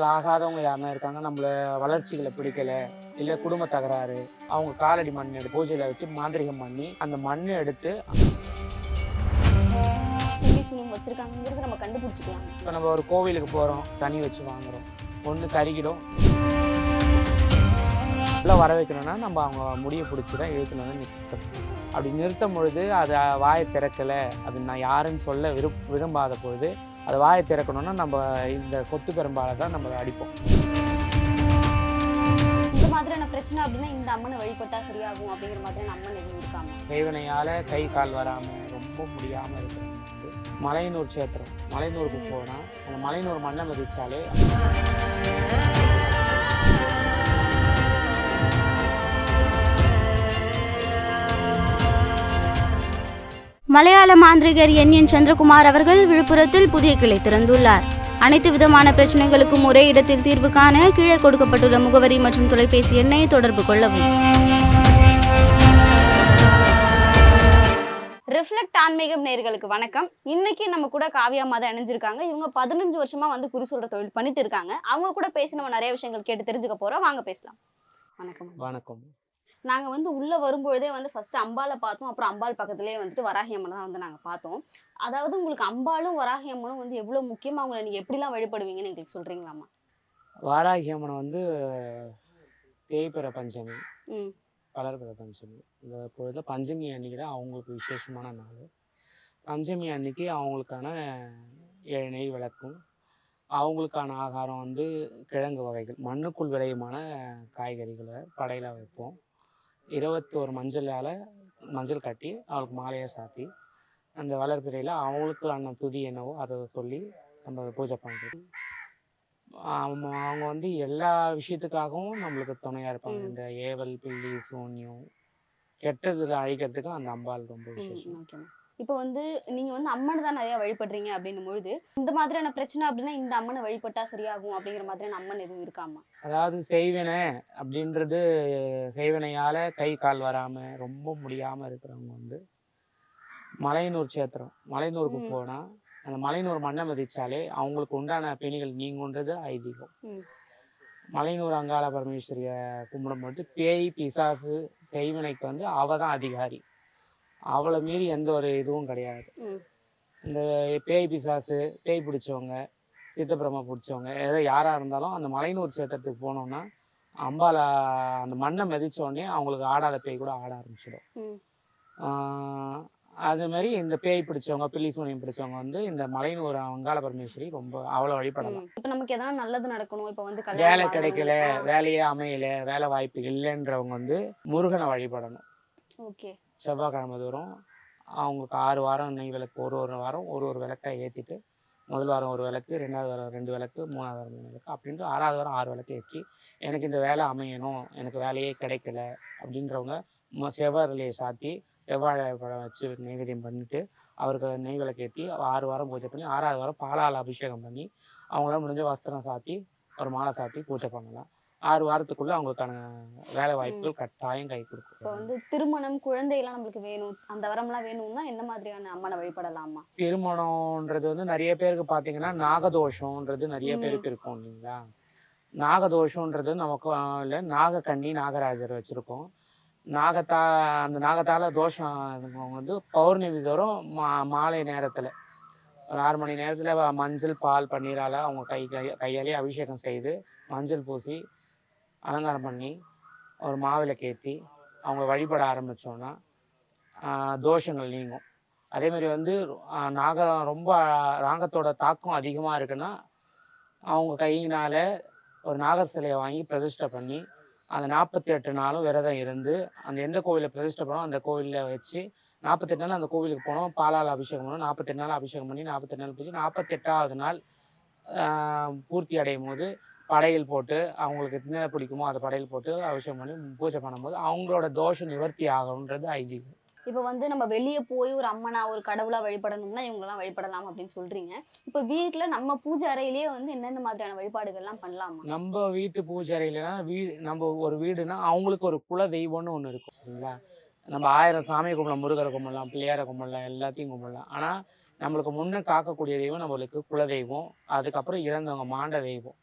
ஆகாதவங்க யாருன்னா இருக்காங்க நம்மள வளர்ச்சிகளை பிடிக்கல இல்லை குடும்ப தகராறு அவங்க காலடி மண் எடுத்து பூஜையில் வச்சு மாந்திரிகம் பண்ணி அந்த மண்ணை எடுத்து வச்சிருக்காங்கிறது நம்ம கண்டுபிடிச்சிக்கலாம். இப்போ நம்ம ஒரு கோவிலுக்கு போகிறோம் தண்ணி வச்சு வாங்குறோம் ஒன்று கருகிடும். உள்ள வர வைக்கணும்னா நம்ம அவங்க முடியை பிடிச்சி தான் வந்து நிறுத்தணும் அப்படி நிறுத்தும் பொழுது அது வாயை திறக்கலை அது நான் யாருன்னு சொல்ல விருப் விரும்பாத பொழுது அது வாயை திறக்கணும்னா நம்ம இந்த கொத்து பெரும்பால தான் நம்ம அடிப்போம். இந்த மாதிரியான பிரச்சனை அப்படின்னா இந்த அம்மனை வழிபட்டா சரியாகும் அப்படிங்கிற மாதிரியான அம்மன் எதுவும் கைவினையால் கை கால் வராமல் ரொம்ப முடியாமல் இருக்கிறவங்க வந்து மலையனூர் சேத்திரம் மலையனூருக்கு போனால் அந்த மலையனூர் மண்ணை மதிச்சாலே மலையாள மாந்திரிகர் என். என். சந்திரகுமார் அவர்கள் விழுப்புரத்தில் புதிய கிளை திறந்துள்ளார். அனைத்து விதமான பிரச்சனைகளுக்கும் ஒரே இடத்தில் தீர்வு காண கீழே கொடுக்கப்பட்டுள்ள முகவரி மற்றும் தொலைபேசி எண்ணை தொடர்பு கொள்ளவும். ரிஃப்ளெக்ட் ஆன்மீகம் நேர்களுக்கு வணக்கம். இன்னைக்கு நம்ம கூட காவியா மாதம் இணைஞ்சிருக்காங்க. இவங்க பதினஞ்சு வருஷமா வந்து குறி சொல்ற தொழில் பண்ணிட்டு இருக்காங்க. அவங்க கூட பேசி நம்ம நிறைய விஷயங்கள் கேட்டு தெரிஞ்சுக்க போறோம். வாங்க பேசலாம். வணக்கம். வணக்கம். நாங்க வந்து உள்ள வரும்பொழுதே வந்து ஃபர்ஸ்ட் அம்பாலை பார்த்தோம். அப்புறம் அம்பாள் பக்கத்துலேயே வந்துட்டு வராகி அம்மனை தான் வந்து நாங்க பார்த்தோம். அதாவது உங்களுக்கு அம்பாலும் வராகி அம்மனும் வந்து எவ்வளவு முக்கியமா உங்களை நீங்க எப்படிலாம் வழிபடுவீங்கன்னு எங்களுக்கு சொல்றீங்களாமா வாராகி அம்மனை வந்து தேய்பிற பஞ்சமி வளர்பிற பஞ்சமி இந்த பொழுதுல பஞ்சமி அன்னைக்கு தான் அவங்களுக்கு விசேஷமான நாள். பஞ்சமி அன்னைக்கு அவங்களுக்கான ஏழு நெய் விளக்கும். அவங்களுக்கான ஆகாரம் வந்து கிழங்கு வகைகள் மண்ணுக்குள் விளையுமான காய்கறிகளை படையில வைப்போம். இருபத்தோரு மஞ்சளால் மஞ்சள் கட்டி அவளுக்கு மாலையை சாத்தி அந்த வளர்பிறையில் அவங்களுக்கான துதி என்னவோ அதை சொல்லி நம்ம பூஜை பண்ணுறது அவங்க அவங்க வந்து எல்லா விஷயத்துக்காகவும் நம்மளுக்கு துணையாக இருப்பாங்க. இந்த ஏவல் பில்லி சூன்யம் கெட்டதுல அழிக்கிறதுக்கு அந்த அம்பாள் ரொம்ப விசேஷம். இப்போ வந்து நீங்க வந்து அம்மனை தான் நிறைய வழிபடுறீங்க அப்படின்னும் பொழுது இந்த மாதிரியான பிரச்சனை அப்படின்னா இந்த அம்மனை வழிபட்டா சரியாகும் அப்படிங்கிற மாதிரியான அம்மன் எதுவும் இருக்காமா அதாவது செய்வினை அப்படின்றது செய்வினையால் கை கால் வராமல் ரொம்ப முடியாமல் இருக்கிறவங்க வந்து மலையனூர் சேத்திரம் மலையனூருக்கு. போனால் அந்த மலையனூர் மண்ணை மதிச்சாலே அவங்களுக்கு உண்டான பிணிகள் நீங்குன்றது ஐதீகம். மலையனூர் அங்காள பரமேஸ்வரியை கும்பிடும்போது பேய் பிசாசு செய்வினைக்கு வந்து அவ தான் அதிகாரி அவளை மீறி எந்த ஒரு இதுவும் கிடையாது. இந்த பேய் பிசாசு பேய் பிடிச்சவங்க சித்தப்பிரமா பிடிச்சவங்க ஏதோ யாராக இருந்தாலும் அந்த மலையனூர் சேத்திரத்துக்கு போனோம்னா அம்பால அந்த மண்ணை மிதிச்ச உடனே அவங்களுக்கு ஆடாத பேய் கூட ஆட ஆரம்பிச்சிடும் அதே மாதிரி இந்த பேய் பிடிச்சவங்க பில்லி சூனியம் பிடிச்சவங்க வந்து இந்த மலையனூர் அங்காள பரமேஸ்வரி ரொம்ப அவ்வளோ வழிபடலாம். இப்போ நமக்கு எதனா நல்லது நடக்கணும் இப்போ வந்து வேலை கிடைக்கல. வேலையே அமையல வேலை வாய்ப்பு இல்லைன்றவங்க வந்து முருகனை வழிபடணும் ஓகே. செவ்வாய்க்கிழமை தோறும் அவங்களுக்கு ஆறு வாரம் நெய் விளக்கு ஒரு ஒரு வாரம் ஒரு ஒரு விளக்கை ஏற்றிட்டு முதல் வாரம் ஒரு விளக்கு ரெண்டாவது வாரம் ரெண்டு விளக்கு மூணாவது வாரம் மூணு விளக்கு அப்படின்ட்டு ஆறாவது வாரம் ஆறு விளக்கு ஏற்றி எனக்கு இந்த வேலை அமையணும் எனக்கு வேலையே கிடைக்கல அப்படின்றவங்க ம- சாத்தி செவ்வாழை பழம் வச்சு நெய்வேதியம் பண்ணிட்டு அவருக்கு நெய் விளக்கு ஏற்றி ஆறு வாரம் பூஜை பண்ணி ஆறாவது வாரம் பாலால் அபிஷேகம் பண்ணி அவங்களால முடிஞ்ச வஸ்திரம் சாத்தி ஒரு மாலை சாத்தி பூஜை பண்ணலாம். ஆறு வாரத்துக்குள்ள அவங்களுக்கான வேலை வாய்ப்புகள் கட்டாயம் கை இப்போ கொடுக்கும் வந்து திருமணம் குழந்தையெல்லாம் நம்மளுக்கு வேணும் அந்த வரம்லாம் வேணும்னா எந்த மாதிரியான அம்மனை வழிபடலாமா? திருமணம்ன்றது வந்து நிறைய பேருக்கு பார்த்தீங்கன்னா நாகதோஷம்ன்றது நிறைய. பேருக்கு இருக்கும் இல்லைங்களா? நாகதோஷம்ன்றது நமக்கு இல்லை நாகக்கண்ணி நாகராஜர் வச்சுருக்கோம். நாகத்தா அந்த நாகத்தால தோஷம் வந்து பௌர்ணமி தோறும் மா மாலை நேரத்தில் ஒரு ஆறு மணி நேரத்தில் மஞ்சள் பால் பன்னீரால் அவங்க கை கை கையாலே அபிஷேகம் செய்து மஞ்சள் பூசி அலங்காரம் பண்ணி ஒரு மாவிளக்கு ஏற்றி அவங்க வழிபட ஆரம்பித்தோன்னா தோஷங்கள் நீங்கும். அதேமாரி வந்து நாகம் ரொம்ப நாகத்தோட தாக்கம் அதிகமாக இருக்குன்னா அவங்க கையினால் ஒரு நாகர் சிலையை வாங்கி பிரதிஷ்டை பண்ணி அந்த நாற்பத்தி எட்டு நாளும் விரதம் இருந்து அந்த எந்த கோவிலில் பிரதிஷ்டை பண்ணோம் அந்த கோவிலில் வச்சு நாற்பத்தெட்டு நாள் அந்த கோவிலுக்கு போனோம். பாலால் அபிஷேகம் பண்ணோம். நாற்பத்தெட்டு நாள் அபிஷேகம் பண்ணி நாற்பத்தெட்டு நாள் பூஜை நாற்பத்தெட்டாவது நாள் பூர்த்தி அடையும் போது படையல் போட்டு அவங்களுக்கு என்ன பிடிக்குமோ அதை படையல் போட்டு அபிஷேகம் பண்ணி பூஜை பண்ணும்போது அவங்களோட தோஷம் நிவர்த்தி ஆகும்ன்றது ஐதீகம். இப்போ வந்து நம்ம வெளியே போய் ஒரு அம்மனா ஒரு கடவுளா வழிபடணும்னா இவங்கெல்லாம் வழிபடலாம் அப்படின்னு சொல்றீங்க. இப்போ வீட்ல நம்ம பூஜை அறையிலேயே வந்து என்னென்ன மாதிரியான வழிபாடுகள்லாம் பண்ணலாமா? நம்ம வீட்டு பூஜை அறையிலனா வீடு நம்ம ஒரு வீடுனா அவங்களுக்கு ஒரு குல தெய்வம்னு ஒன்று இருக்கும் சரிங்களா? நம்ம ஆயிரம் சாமியை கும்பிடலாம் முருகரை கும்பிடலாம் பிள்ளையாரை கும்பிடலாம் எல்லாத்தையும் கும்பிடலாம். ஆனால் நம்மளுக்கு முன்ன காக்கக்கூடிய தெய்வம் நம்மளுக்கு குல தெய்வம் அதுக்கப்புறம் இறந்தவங்க மாண்ட தெய்வம்.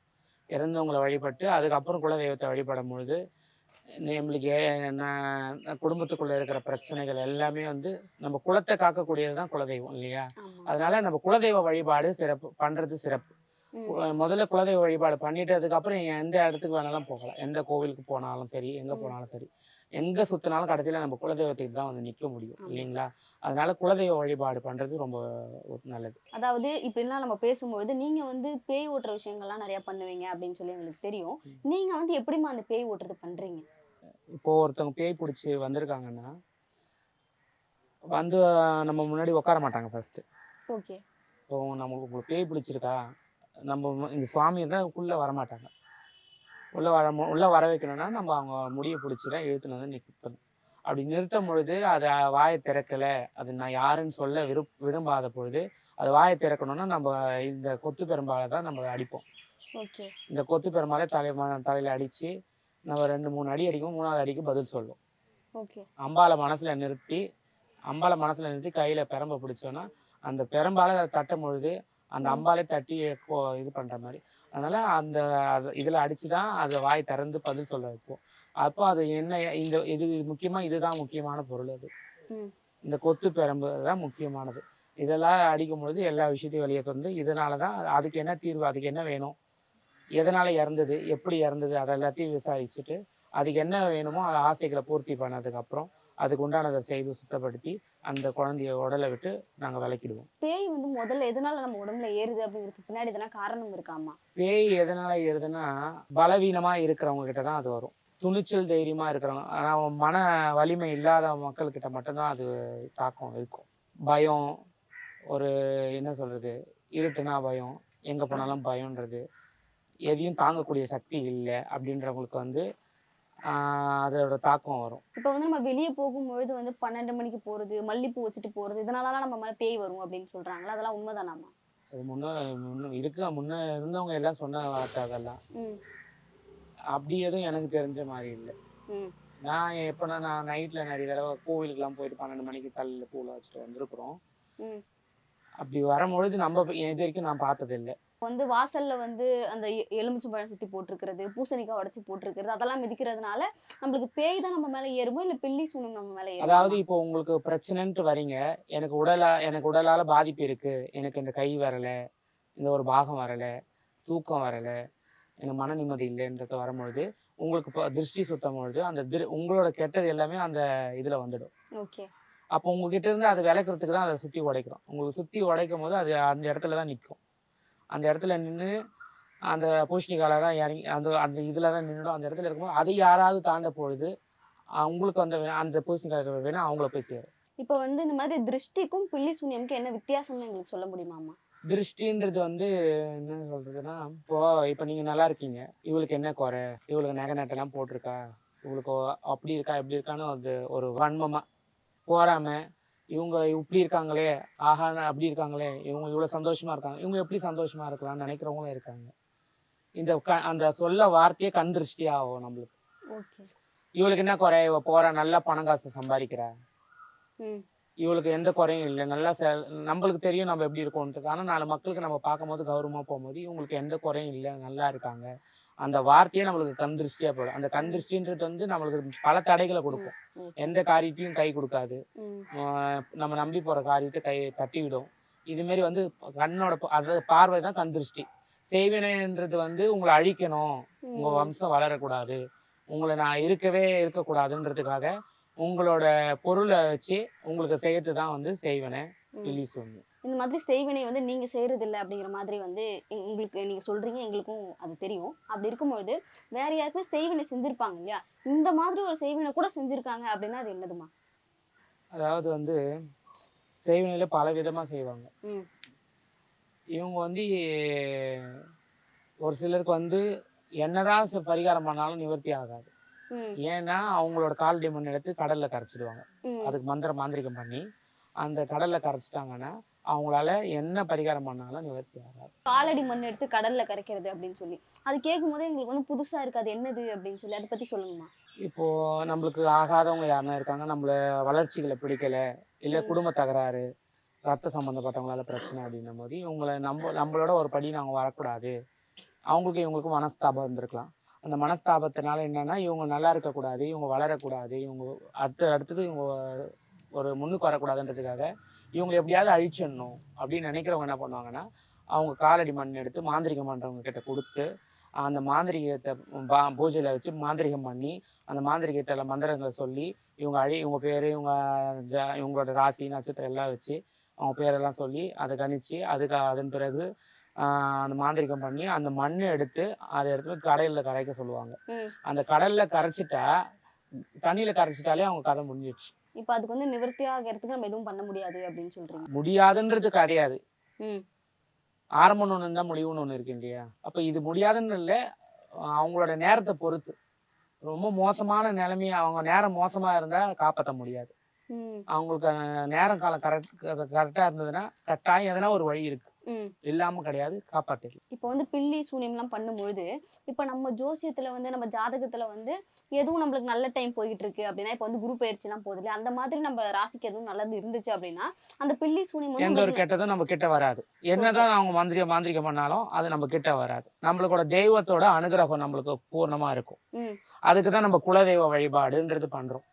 இறந்தவங்களை வழிபட்டு அதுக்கப்புறம் குலதெய்வத்தை வழிபடும் பொழுது நம்மளுக்கு குடும்பத்துக்குள்ள இருக்கிற பிரச்சனைகள் எல்லாமே வந்து நம்ம குலத்தை காக்கக்கூடியது தான் குலதெய்வம் இல்லையா? அதனால நம்ம குலதெய்வ வழிபாடு சிறப்பு பண்றது சிறப்பு. முதல்ல குலதெய்வ வழிபாடு பண்ணிட்டதுக்கு அப்புறம் எந்த இடத்துக்கு வேணாலும் போகலாம். எந்த கோவிலுக்கு போனாலும் சரி எங்க. போனாலும் சரி. எங்க சுத்தினாலும் கடைசியில நம்ம குலதெய்வத்துக்கு தான் வந்து நிக்க முடியும். இல்லைங்களா? அதனால குலதெய்வ வழிபாடு பண்றது ரொம்ப ஒரு நல்லது. அதாவது இப்படிலாம் நம்ம பேசும்பொழுது நீங்க வந்து பேய் ஓட்டுற விஷயங்கள்லாம் நிறைய பண்ணுவீங்க அப்படின்னு சொல்லி எங்களுக்கு தெரியும். ம். நீங்க வந்து எப்படிமா அந்த பேய் ஓட்டுறது பண்றீங்க? இப்போ ஒருத்தவங்க பேய் பிடிச்சி வந்திருக்காங்கன்னா வந்து நம்ம முன்னாடி உட்கார மாட்டாங்க ஃபர்ஸ்ட் ஓகே. இப்போ நமக்கு உங்களுக்கு பேய் பிடிச்சிருக்கா நம்ம இந்த சுவாமி தான் உள்ள வரமாட்டாங்க. உள்ள வர உள்ள வர வைக்கணும்னா நம்ம அவங்க முடியை பிடிச்சிதான் இழுத்துன்னு வந்து நிறுத்தணும் அப்படி நிறுத்தும் பொழுது அதை வாயை திறக்கல. அது நான் யாருன்னு சொல்ல விருப் விரும்பாத பொழுது அது வாயை திறக்கணும்னா நம்ம இந்த கொத்து பெரும்பாலை தான் நம்ம அடிப்போம். ஓகே. இந்த கொத்து பெரும்பாலை தலை தலையில அடிச்சு நம்ம ரெண்டு மூணு அடி அடிக்கும் மூணாவது அடிக்கு பதில் சொல்லும். ஓகே. அம்பாலை மனசுல நிறுத்தி அம்பாலை மனசுல நிறுத்தி கையில பெரம்பை பிடிச்சோன்னா அந்த பெரம்பால அதை தட்டும் பொழுது அந்த. அம்பாலே தட்டி இது பண்ற மாதிரி அதனால அந்த இதுல அடிச்சுதான் அதை வாய் திறந்து பதில் சொல்ல வைப்போம். அப்போ அது என்ன இந்த இது முக்கியமா இதுதான் முக்கியமான பொருள் அது. இந்த கொத்து பெரம்பு தான் முக்கியமானது. இதெல்லாம் அடிக்கும் பொழுது எல்லா விஷயத்தையும் வெளியே வந்து இதனால தான் அதுக்கு என்ன தீர்வு அதுக்கு என்ன வேணும்? எதனால இறந்தது எப்படி இறந்தது அதை எல்லாத்தையும் விசாரிச்சுட்டு அதுக்கு என்ன வேணுமோ அதை ஆசைகளை பூர்த்தி பண்ணதுக்கு அப்புறம் அதுக்கு உண்டானதை செய்து சுத்தப்படுத்தி அந்த குழந்தைய உடலை விட்டு நாங்கள் விளக்கிடுவோம் பேய் வந்து முதல்ல எதனால நம்ம உடம்புல ஏறுது அப்படிங்கிறதுக்கு பின்னாடி எதனா காரணம் இருக்காமா பேய் எதனால ஏறுதுன்னா பலவீனமா இருக்கிறவங்க கிட்ட தான் அது வரும். துணிச்சல் தைரியமா இருக்கிறவங்க ஆனா மன வலிமை இல்லாத மக்கள்கிட்ட மட்டும்தான் அது தாக்கம் இருக்கும். பயம் ஒரு என்ன சொல்றது இருட்டுனா பயம் எங்க போனாலும் பயம்ன்றது எதையும் தாங்கக்கூடிய சக்தி இல்லை அப்படின்றவங்களுக்கு வந்து அதோட தாக்கம் வரும். இப்போ வந்து நம்ம வெளியே போகும்பொழுது வந்து பன்னெண்டு மணிக்கு போறது மல்லிப்பூ வச்சுட்டு போறது இதனாலலாம் நம்ம மேல பேய் வரும் அப்படின்னு சொல்றாங்களா அதெல்லாம் உண்மைதானாமா அது முன்ன முன்ன இருக்க முன்ன இருந்தவங்க எல்லாம் சொன்ன வார்த்தை அதெல்லாம். அப்படி எதுவும் எனக்கு தெரிஞ்ச மாதிரி இல்லை. நான் எப்போனா நான் நைட்டில் நிறைய தடவை கோவிலுக்குலாம் போயிட்டு பன்னெண்டு மணிக்கு தலையில் பூவில் வச்சுட்டு வந்திருக்கிறோம். அப்படி வரும்பொழுது நம்ம இது வரைக்கும் நான் பார்த்தது இல்லை வந்து வாசல்ல வந்து அந்த எ- எலுமிச்சம்பழம் சுத்தி போட்டிருக்கிறது பூசணிக்காய் உடைச்சு போட்டிருக்கிறது அதெல்லாம் மிதிக்கிறதுனால நம்மளுக்கு பேய் தான் நம்ம மேல ஏறுமோ இல்ல பில்லி சூனியம் நம்ம மேல ஏறுமா? அதாவது இப்போ உங்களுக்கு பிரச்சனைன்ட்டு வரீங்க. எனக்கு உடலா எனக்கு உடலால பாதிப்பு இருக்கு. எனக்கு இந்த கை வரல இந்த ஒரு பாகம் வரல தூக்கம் வரல எனக்கு மன நிம்மதி இல்லைன்றது வரும்பொழுது உங்களுக்கு இப்போ திருஷ்டி சுத்தம் பொழுது அந்த திரு- உங்களோட கெட்டது எல்லாமே அந்த இதுல வந்துடும். ஓகே. அப்போ உங்ககிட்ட இருந்து அதை விளக்குறதுக்கு தான் அதை சுற்றி உடைக்கிறோம். உங்களுக்கு சுற்றி உடைக்கும் போது அது அந்த இடத்துல தான் நிற்கும் அந்த இடத்துல நின்று அந்த பூஷணிக்கால தான் இறங்கி அந்த அந்த இதில் தான் நின்றுடும் அந்த இடத்துல இருக்கும்போது அதை யாராவது தாண்ட பொழுது அஹ் உங்களுக்கு அந்த அந்த பூஷணிக்காய் வேணா அவங்கள போய் சேரும். இப்போ வந்து இந்த மாதிரி திருஷ்டிக்கும் பில்லி சூனியம்க்கு என்ன வித்தியாசம்னு எங்களுக்கு சொல்ல முடியுமாமா திருஷ்டின்றது வந்து என்ன சொல்றதுன்னா இப்போ இப்போ நீங்க நல்லா இருக்கீங்க. இவளுக்கு என்ன குறை? இவளுக்கு நகை நட்டெல்லாம் போட்டிருக்கா? இவளுக்கு அப்படி இருக்கா இப்படி இருக்கான்னு அது ஒரு வன்மமா போறாம இவங்க இப்படி இருக்காங்களே ஆஹா அப்படி இருக்காங்களே இவங்க இவ்வளவு சந்தோஷமா இருக்காங்க இவங்க எப்படி சந்தோஷமா இருக்கலாம்னு நினைக்கிறவங்களும் இருக்காங்க. இந்த க அந்த சொல்ல வார்த்தையே கண் திருஷ்டி ஆகும் நம்மளுக்கு. இவளுக்கு என்ன குறை? இவ போறா நல்லா பணம் காசு சம்பாதிக்கிறா. இவளுக்கு எந்த குறையும் இல்லை. நல்லா நம்மளுக்கு தெரியும் நம்ம எப்படி இருக்கோன்ட்டு. ஆனால் நாலு மக்களுக்கு நம்ம பார்க்கும்போது கௌரவமாக போகும்போது இவங்களுக்கு எந்த குறையும் இல்லை. நல்லா இருக்காங்க. அந்த வார்த்தையே நம்மளுக்கு கண் திருஷ்டியாக போடும் அந்த கண் திருஷ்டின்றது வந்து நம்மளுக்கு பல தடைகளை கொடுக்கும். எந்த காரியத்தையும் கை கொடுக்காது. நம்ம நம்பி போகிற காரியத்தை கை தட்டி விடும் இதுமாரி வந்து கண்ணோட அதாவது பார்வை தான் கண் திருஷ்டி செய்வினைன்றது வந்து உங்களை அழிக்கணும். உங்கள் ம். வம்சம் வளரக்கூடாது. உங்களை நான் இருக்கவே இருக்கக்கூடாதுன்றதுக்காக உங்களோட பொருளை வச்சு உங்களுக்கு செய்யறது தான் வந்து செய்வனை. பில்லி சொல்லு இந்த மாதிரி செய்வினை வந்து நீங்க செய்யறது இல்ல அப்படிங்கிற மாதிரி வந்து உங்களுக்கு நீங்க சொல்றீங்க எங்களுக்கும் அது தெரியும். அப்படி இருக்கும்பொழுது வேற யாருக்குமே செய்வினை செஞ்சிருப்பாங்க இல்லையா? இந்த மாதிரி ஒரு செய்வினை கூட செஞ்சிருக்காங்க அப்படின்னா அது என்னதுமா அதாவது வந்து செய்வனையில பல விதமா செய்வாங்க. இவங்க வந்து ஒரு சிலருக்கு வந்து என்னதான் பரிகாரம் பண்ணாலும் நிவர்த்தி ஆகாது. ஏன்னா அவங்களோட கால் மண் எடுத்து கடல்ல கரைச்சிடுவாங்க. அதுக்கு மந்திர மாந்திரிகம் பண்ணி அந்த கடல்ல கரைச்சிட்டாங்கன்னா அவங்களால என்ன பரிகாரம் பண்ணாலும் நிவர்த்தி ஆகாது காலடி மண் எடுத்து கடல்ல கரைக்கிறது அப்படின்னு சொல்லி. அது கேட்கும் போது எங்களுக்கு வந்து புதுசா இருக்கு அது என்னது அப்படின்னு சொல்லி அதை பத்தி சொல்லுங்கம்மா. இப்போ நம்மளுக்கு ஆகாதவங்க யாருன்னா இருக்காங்க. நம்மள வளர்ச்சிகளை பிடிக்கல. இல்ல. குடும்ப தகராறு ரத்த சம்பந்தப்பட்டவங்களால பிரச்சனை அப்படின்னும் போது இவங்களை நம்ம நம்மளோட ஒரு படி நாங்க வரக்கூடாது. அவங்களுக்கு இவங்களுக்கும் மனஸ்தாபம் இருந்திருக்கலாம் அந்த மனஸ்தாபத்தினால என்னன்னா இவங்க நல்லா இருக்கக்கூடாது இவங்க வளரக்கூடாது இவங்க அடுத்து அடுத்தது இவங்க ஒரு முன்னுக்கு வரக்கூடாதுன்றதுக்காக இவங்க எப்படியாவது அழிச்சிடணும் அப்படின்னு நினைக்கிறவங்க என்ன பண்ணுவாங்கன்னா அவங்க காலடி மண் எடுத்து மாந்திரிகம் பண்ணுறவங்க கிட்ட கொடுத்து அந்த மாந்திரிகத்தை பா பூஜையில் வச்சு மாந்திரிகம் பண்ணி அந்த மாந்திரிகத்தில் மந்திரங்களை சொல்லி இவங்க அழி இவங்க பேர் இவங்க ஜ இவங்களோட ராசி நட்சத்திரம் எல்லாம் வச்சு அவங்க பேரெல்லாம் சொல்லி அதை கணிச்சு அதுக்கு அதன் பிறகு அந்த மாந்திரிகம் பண்ணி அந்த மண்ணை எடுத்து அதை எடுத்து போய் கடையில் கரைக்க சொல்லுவாங்க. அந்த கடல்ல கரைச்சிட்டா தண்ணியில கரைச்சிட்டாலே அவங்க கதை முடிஞ்சிடுச்சு இப்போ அதுக்கு வந்து நிவர்த்தி ஆகிறதுக்கு நம்ம எதுவும் பண்ண முடியாது அப்படின்னு சொல்றீங்க. முடியாதுன்றது கிடையாது. ம். ஆரம்பம்னு ஒன்று இருந்தால் முடிவுன்னு ஒன்று இருக்கு இல்லையா? அப்போ இது முடியாதுன்னு இல்லை அவங்களோட நேரத்தை பொறுத்து. ரொம்ப மோசமான நிலைமையை அவங்க நேரம் மோசமாக இருந்தால் காப்பாற்ற முடியாது. அவங்களுக்கு நேரம் காலம் கரெக்ட் கரெக்டாக இருந்ததுன்னா கட்டாயம் எதனா ஒரு வழி இருக்கு. ம். இல்லாமல் கிடையாது காப்பாற்றிடலாம் இப்போ வந்து பில்லி சூனியம்லாம் பண்ணும்பொழுது இப்போ நம்ம ஜோசியத்துல வந்து நம்ம ஜாதகத்துல வந்து எதுவும் நம்மளுக்கு நல்ல டைம் போயிட்டு இருக்கு அப்படின்னா இப்போ வந்து குரு பயிற்சிலாம் போகுது அந்த மாதிரி நம்ம ராசிக்கு எதுவும் நல்லது இருந்துச்சு அப்படின்னா அந்த பில்லி சூனியம் எந்த ஒரு கெட்டதும் நம்ம கிட்ட வராது. என்னதான் அவங்க மாந்திரிக மாந்திரிகம் பண்ணாலும் அது நம்ம கிட்ட வராது. நம்மளோட தெய்வத்தோட அனுகிரகம் நம்மளுக்கு பூர்ணமா இருக்கும். ம். அதுக்கு தான் நம்ம குலதெய்வ வழிபாடுன்றது பண்றோம்.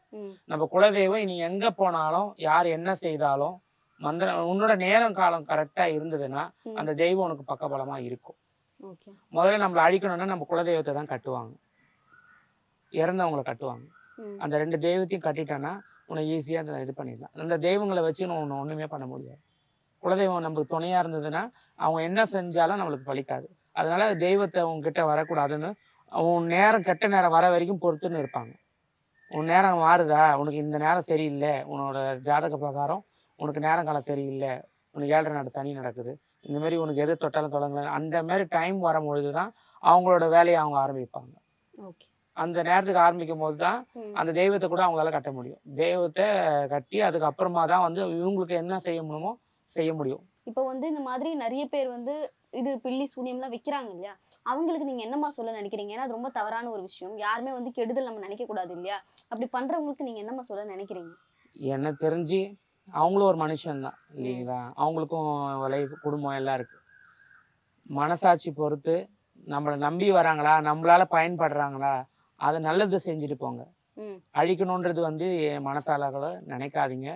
நம்ம குலதெய்வம் நீ எங்க போனாலும் யார் என்ன செய்தாலும் மந்திரம் உன்னோட நேரம் காலம் கரெக்டா இருந்ததுன்னா. அந்த தெய்வம் உனக்கு பக்கபலமா இருக்கும். முதல்ல நம்மளை அழிக்கணும்னா நம்ம குலதெய்வத்தை தான் கட்டுவாங்க. இறந்தவங்களை கட்டுவாங்க. அந்த ரெண்டு தெய்வத்தையும் கட்டிட்டேன்னா உன்னை ஈஸியாக இது பண்ணிடலாம். அந்த தெய்வங்களை வச்சு நான் ஒன்று ஒன்றுமே பண்ண முடியாது. குலதெய்வம் நமக்கு துணையாக இருந்ததுன்னா அவங்க என்ன செஞ்சாலும் நம்மளுக்கு பலிக்காது. அதனால தெய்வத்தை உங்ககிட்ட வரக்கூடாதுன்னு உன் நேரம் கெட்ட நேரம் வர வரைக்கும் பொறுத்துன்னு இருப்பாங்க. உன் நேரம் மாறுதா? உனக்கு இந்த நேரம் சரியில்லை. உன்னோட ஜாதக பிரகாரம் உனக்கு நேரம் காலம் சரியில்லை. உனக்கு ஏழரை நாடு சனி நடக்குது. இந்த மாதிரி உனக்கு எது தொட்டாலும் தொடங்கல அந்த மாதிரி டைம் வரும்பொழுது தான் அவங்களோட வேலையை அவங்க ஆரம்பிப்பாங்க. ஓகே. அந்த நேரத்துக்கு ஆரம்பிக்கும் போது தான் அந்த தெய்வத்தை கூட அவங்களால கட்ட முடியும். தெய்வத்தை கட்டி அதுக்கப்புறமா தான் வந்து இவங்களுக்கு என்ன செய்ய முடியுமோ செய்ய முடியும். இப்போ வந்து இந்த மாதிரி நிறைய பேர் வந்து இது பில்லி சூனியம்லாம் வைக்கிறாங்க இல்லையா? அவங்களுக்கு நீங்க என்னமா சொல்ல நினைக்கிறீங்க? ஏன்னா அது ரொம்ப தவறான ஒரு விஷயம். யாருமே வந்து கெடுதல் நம்ம நினைக்க கூடாது இல்லையா? அப்படி பண்றவங்களுக்கு நீங்க என்னமா சொல்ல நினைக்கிறீங்க? எனக்கு தெரிஞ்சு அவங்களும் ஒரு மனுஷன்தான் இல்லைங்களா? அவங்களுக்கும் லைஃப் குடும்பம் எல்லாம் இருக்கு. மனசாட்சி பொறுத்து நம்மளை நம்பி வராங்களா? நம்மளால பயன்படுறாங்களா? அதை நல்லது செஞ்சுட்டு போங்க. அழிக்கணுன்றது வந்து மனசால கூட நினைக்காதீங்க.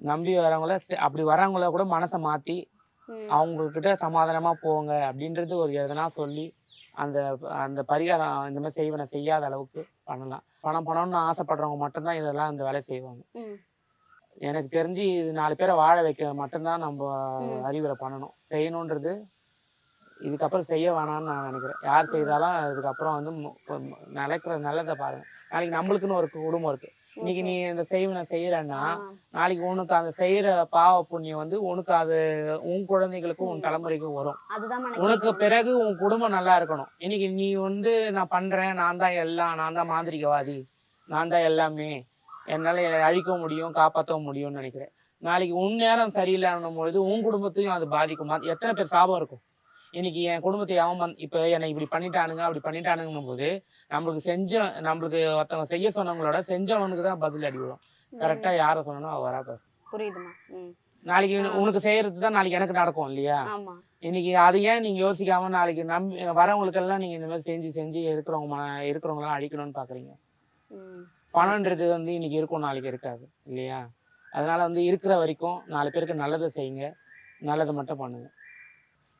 நம்பி வரவங்கள அப்படி வரவங்கள கூட மனசை மாற்றி அவங்கக்கிட்ட சமாதானமாக போங்க அப்படின்றது ஒரு எதனா சொல்லி அந்த அந்த பரிகாரம் இந்த மாதிரி செய்வனை செய்யாத அளவுக்கு பண்ணலாம். பணம் பணம்னு ஆசைப்படுறவங்க மட்டும்தான் இதெல்லாம் இந்த வேலையை செய்வாங்க. எனக்கு தெரிஞ்சு இது நாலு பேரை வாழ வைக்க மட்டும்தான் நம்ம. அறிவுரை பண்ணணும். செய்யணுன்றது இதுக்கப்புறம் செய்ய வேணாம்னு நான் நினைக்கிறேன். யார் செய்தாலும் அதுக்கப்புறம் வந்து நிலைக்கிற நல்லதை பாருங்க. நாளைக்கு நம்மளுக்குன்னு ஒரு குடும்பம் இருக்கு. இன்னைக்கு நீ இந்த செய்வனை செய்யறன்னா நாளைக்கு உனக்கு அந்த செய்யற பாவ புண்ணியம் வந்து உனக்கு அது உன் குழந்தைகளுக்கும் உன். தலைமுறைக்கும் வரும். உனக்கு. பிறகு உன் குடும்பம் நல்லா இருக்கணும். இன்னைக்கு நீ வந்து நான் பண்றேன் நான் தான் எல்லாம் நான் தான் மாந்திரிகவாதி நான் தான் எல்லாமே. என்னால அழிக்க முடியும் காப்பாற்றவும் முடியும்னு நினைக்கிறேன். நாளைக்கு உன் நேரம் சரியில்லைன்னும் பொழுது உன் குடும்பத்தையும் அது பாதிக்கும். எத்தனை பேர் சாபம் இருக்கும்? இன்னைக்கு என் குடும்பத்தை அவன் இப்போ என்னை இப்படி பண்ணிட்டானுங்க அப்படி பண்ணிட்டானுங்கும் போது நம்மளுக்கு செஞ்ச நம்மளுக்கு ஒருத்தவங்க செய்ய சொன்னவங்களோட செஞ்சவனுக்கு தான் பதில் அடி விடும் கரெக்டா யாரை சொன்னனோ அவ வராப்ப புரியுதுமா? நாளைக்கு. உனக்கு செய்யறது தான் நாளைக்கு எனக்கு நடக்கும் இல்லையா? இன்னைக்கு அது ஏன் நீங்க யோசிக்காம நாளைக்கு நம்பி வரவங்களுக்கெல்லாம் நீங்க இந்த மாதிரி செஞ்சு செஞ்சு இருக்கிறவங்க இருக்கிறவங்களாம் அழிக்கணும்னு பாக்குறீங்க? ம் பணம்ன்றது வந்து இன்னைக்கு இருக்கும் நாளைக்கு இருக்காது இல்லையா? அதனால வந்து இருக்கிற வரைக்கும் நாலு பேருக்கு நல்லதை செய்யுங்க நல்லதை மட்டும் பண்ணுங்க.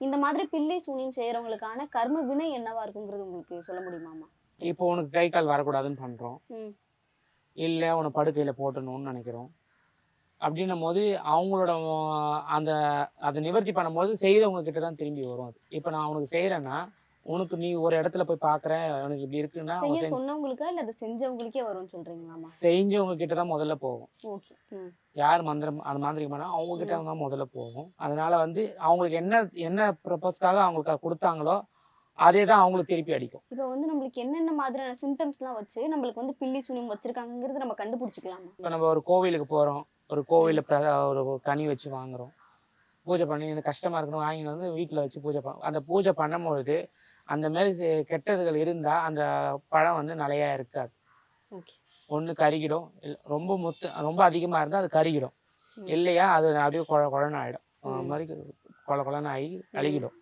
இந்த மாதிரி பில்லி சூனியம் செய்யறவங்களுக்கான கர்ம வினை என்னவா இருக்குங்கிறது உங்களுக்கு சொல்ல முடியுமாமா இப்போ உனக்கு கை கால் வரக்கூடாதுன்னு பண்றோம். இல்லை உன்னை படுக்கையில போட்டணும்னு நினைக்கிறோம். அப்படின்னும் போது அவங்களோட அந்த அதை நிவர்த்தி பண்ணும்போது செய்தவங்க கிட்ட தான் திரும்பி வரும் அது. இப்போ நான் உனக்கு செய்யறேன்னா உனக்கு நீ ஒரு இடத்துல போய் பார்க்குற உனக்கு இப்படி இருக்குன்னா செய்ய சொன்னவங்களுக்கா இல்ல அதை செஞ்சவங்களுக்கே வரும்னு சொல்றீங்களாமா செஞ்சவங்க கிட்ட தான் முதல்ல போகும். ஓகே யார் மந்திரம் அந்த மாதிரி பண்ணா அவங்க கிட்ட தான் முதல்ல போகும். அதனால வந்து அவங்களுக்கு என்ன என்ன ப்ரப்போஸ்க்காக அவங்களுக்கு கொடுத்தாங்களோ அதே தான் அவங்களுக்கு திருப்பி அடிக்கும். இப்போ வந்து நம்மளுக்கு என்னென்ன மாதிரியான சிம்டம்ஸ்லாம் வச்சு நம்மளுக்கு வந்து பில்லி சூனியம் வச்சிருக்காங்கிறது நம்ம கண்டுபிடிச்சிக்கலாமா? இப்போ நம்ம ஒரு கோவிலுக்கு போகிறோம் ஒரு கோவிலில் பிர ஒரு கனி வச்சு வாங்குறோம். பூஜை பண்ணி எனக்கு கஷ்டமாக இருக்கணும் வாங்கி வந்து வீட்டில் வச்சு பூஜை பண்ண அந்த பூஜை பண்ணும்பொழுது அந்த மாதிரி கெட்டதுகள் இருந்தால் அந்த பழம் வந்து நிலையா இருக்காது. ஓகே. ஒன்று கருகிடும். ரொம்ப முத்து ரொம்ப அதிகமாக இருந்தால் அது கருகிடும். இல்லையா அது அப்படியே குழ குழன்னு ஆகிடும். அது மாதிரி கொல கொலன்னு ஆகி அழுகிடும்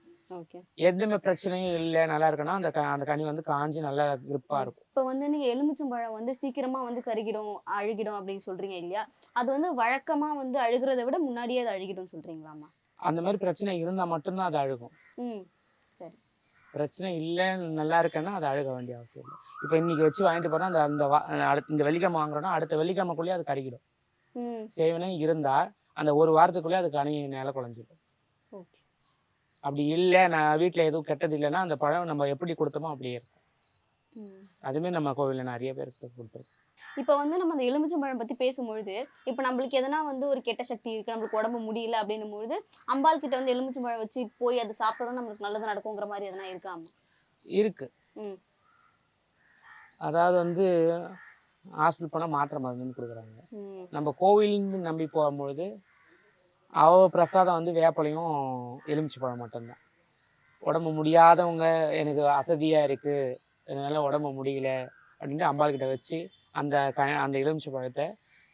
எதுவுமே பிரச்சனையும் இல்லை நல்லா இருக்குன்னா அந்த அந்த கனி வந்து காஞ்சி நல்லா grip-ஆ இருக்கும். இப்போ வந்து நீங்க எலுமிச்சம்பழம் வந்து சீக்கிரமா வந்து கருகிடும் அழுகிடும் அப்படின்னு சொல்றீங்க இல்லையா? அது வந்து வழக்கமா வந்து அழுகுறதை விட முன்னாடியே அது அழுகிடும் சொல்றீங்களாமா அந்த மாதிரி பிரச்சனை இருந்தா மட்டும்தான் அது அழுகும். ம். சரி. பிரச்சனை இல்லை நல்லா இருக்குன்னா அது அழுக வேண்டிய அவசியம் இல்லை. இப்போ இன்னைக்கு வச்சு வாங்கிட்டு போனா அந்த அந்த வா- அடுத்த இந்த வெள்ளிக்கிழமை வாங்குறோம்னா அடுத்த வெள்ளிக்கிழமைக்குள்ளேயே அது கருகிடும். ம். இருந்தா அந்த ஒரு வாரத்துக்குள்ளேயே அது கனி நில குழஞ்சிடும். ஓகே. அப்படி இல்லை நான் வீட்டில் எதுவும் கெட்டது இல்லைன்னா அந்த பழம் நம்ம எப்படி கொடுத்தோமோ அப்படியே இருக்கும். ம். அதுவுமே நம்ம கோவிலில் நிறைய பேருக்கு கொடுத்துருக்கோம். இப்போ வந்து நம்ம அந்த எலுமிச்சம்பழம் பத்தி பேசும்பொழுது இப்போ நம்மளுக்கு எதனா வந்து ஒரு கெட்ட சக்தி இருக்கு நம்மளுக்கு உடம்பு முடியல அப்படின்னும் பொழுது அம்பாள் கிட்ட வந்து எலுமிச்சம்பழம் வச்சு போய் அது சாப்பிடணும் நம்மளுக்கு நல்லது நடக்குங்கிற மாதிரி எதனா இருக்காமா இருக்கு. அதாவது வந்து ஹாஸ்பிட்டல் போனால் மாத்திரை மருந்துன்னு கொடுக்குறாங்க. நம்ம கோவில்னு நம்பி போகும்பொழுது அவ பிரசாதம் வந்து வேப்பலையும் எலுமிச்சை பழம் மட்டும்தான். உடம்பு முடியாதவங்க எனக்கு அசதியாக இருக்குது என்னால் உடம்பு முடியல அப்படின்ட்டு அம்பாள் கிட்ட வச்சு அந்த க அந்த எலுமிச்சை பழத்தை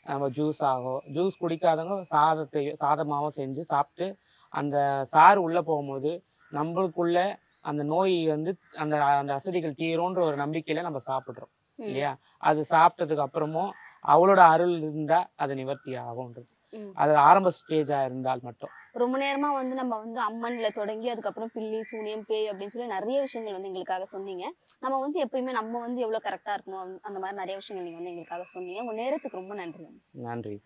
நம்ம ஜூஸ் ஆகும் ஜூஸ் குடிக்காதவங்க சாதத்தை சாதமாகவும் செஞ்சு சாப்பிட்டு அந்த சாறு உள்ளே போகும்போது நம்மளுக்குள்ள அந்த நோய் வந்து அந்த அந்த அசதிகள் தீரும்ன்ற ஒரு நம்பிக்கையில் நம்ம சாப்பிட்றோம். இல்லையா அது சாப்பிட்டதுக்கு அப்புறமும் அவளோட அருள் இருந்தா அது நிவர்த்தி ஆகும்ன்றது. அது ஆரம்ப ஸ்டேஜா இருந்தால் மட்டும் ரொம்ப நேரமா வந்து நம்ம வந்து அம்மன்ல தொடங்கி அதுக்கப்புறம் பில்லி சூனியம் பேய் அப்படின்னு சொல்லி நிறைய விஷயங்கள் வந்து எங்களுக்காக சொன்னீங்க. நம்ம வந்து எப்பயுமே நம்ம வந்து எவ்வளவு கரெக்டா இருக்கணும் அந்த- மாதிரி நிறைய விஷயங்கள் நீங்க வந்து எங்களுக்காக சொன்னீங்க. உங்க நேரத்துக்கு ரொம்ப நன்றி நன்றி.